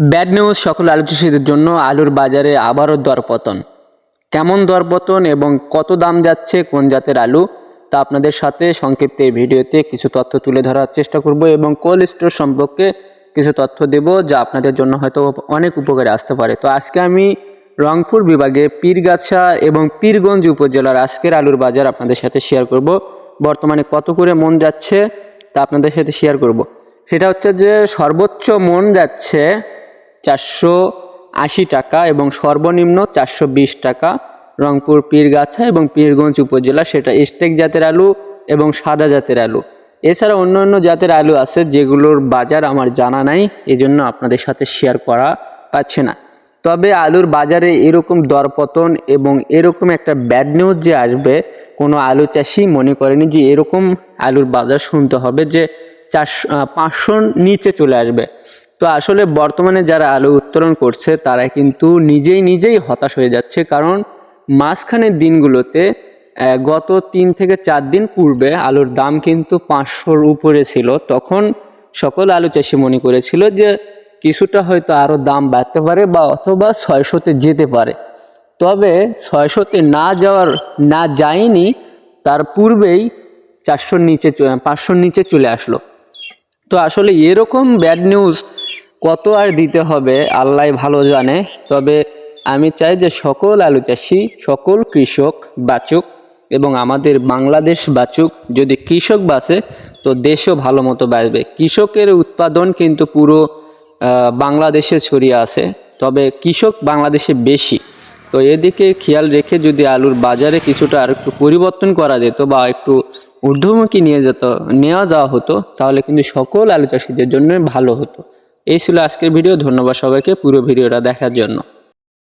Bad news সকল আলোচকদের জন্য আলুর বাজারে আবারও দরপতন। কেমন দরপতন এবং কত দাম যাচ্ছে কোন জাতের আলু, তা আপনাদের সাথে সংক্ষিপ্ত এই ভিডিওতে কিছু তথ্য তুলে ধরার চেষ্টা করব এবং কোল্ড স্টোর সম্পর্কে কিছু তথ্য দেব যা আপনাদের জন্য হয়তো অনেক উপকারে আসতে পারে। তো আজকে আমি রংপুর বিভাগে পীরগাছা এবং পীরগঞ্জ উপজেলার আজকের আলুর বাজার আপনাদের সাথে শেয়ার করব। বর্তমানে কত করে মন যাচ্ছে তা আপনাদের সাথে শেয়ার করব। সেটা হচ্ছে যে সর্বোচ্চ মন যাচ্ছে চারশো আশি টাকা এবং সর্বনিম্ন চারশো বিশ টাকা। রংপুর পীরগাছা এবং পীরগঞ্জ উপজেলা, সেটা স্টেক জাতের আলু এবং সাদা জাতের আলু। এছাড়া অন্য অন্য জাতের আলু আছে যেগুলোর বাজার আমার জানা নাই, এজন্য আপনাদের সাথে শেয়ার করা পাচ্ছে না। তবে আলুর বাজারে এরকম দরপতন এবং এরকম একটা ব্যাড নিউজ যে আসবে, কোনো আলু চাষি মনে করেনি যে এরকম আলুর বাজার শুনতে হবে যে চারশো পাঁচশোর নিচে চলে আসবে। তো আসলে বর্তমানে যারা আলু উত্তোলন করছে, তারা কিন্তু নিজেই নিজেই হতাশ হয়ে যাচ্ছে। কারণ মাঝখানের দিনগুলোতে গত তিন থেকে চার দিন পূর্বে আলুর দাম কিন্তু পাঁচশোর উপরে ছিল। তখন সকল আলু চাষি মনে করেছিল যে, কিছুটা হয়তো আরও দাম বাড়তে পারে বা অথবা ছয়শোতে যেতে পারে। তবে ছয়শোতে না যাওয়ার, না যায়নি, তার পূর্বেই চারশোর নিচে, পাঁচশোর নিচে চলে আসলো। তো আসলে এরকম ব্যাড নিউজ কত আর দিতে হবে, আল্লাহ ভালো জানে। তবে আমি চাই যে সকল আলু চাষি, সকল কৃষক বাঁচুক এবং আমাদের বাংলাদেশ বাঁচুক। যদি কৃষক বাঁচে, তো দেশও ভালো মতো বাঁচবে। কৃষকের উৎপাদন কিন্তু পুরো বাংলাদেশে ছড়িয়ে আছে। তবে কৃষক বাংলাদেশে বেশি। তো এদিকে খেয়াল রেখে যদি আলুর বাজারে কিছুটা আর একটু পরিবর্তন করা যেত বা একটু ঊর্ধ্বমুখী নিয়ে যেত, নেওয়া যাওয়া হতো, তাহলে কিন্তু সকল আলু চাষিদের জন্য ভালো হতো। এই ছিল আজকের ভিডিও। ধন্যবাদ সবাইকে পুরো ভিডিওটা দেখার জন্য।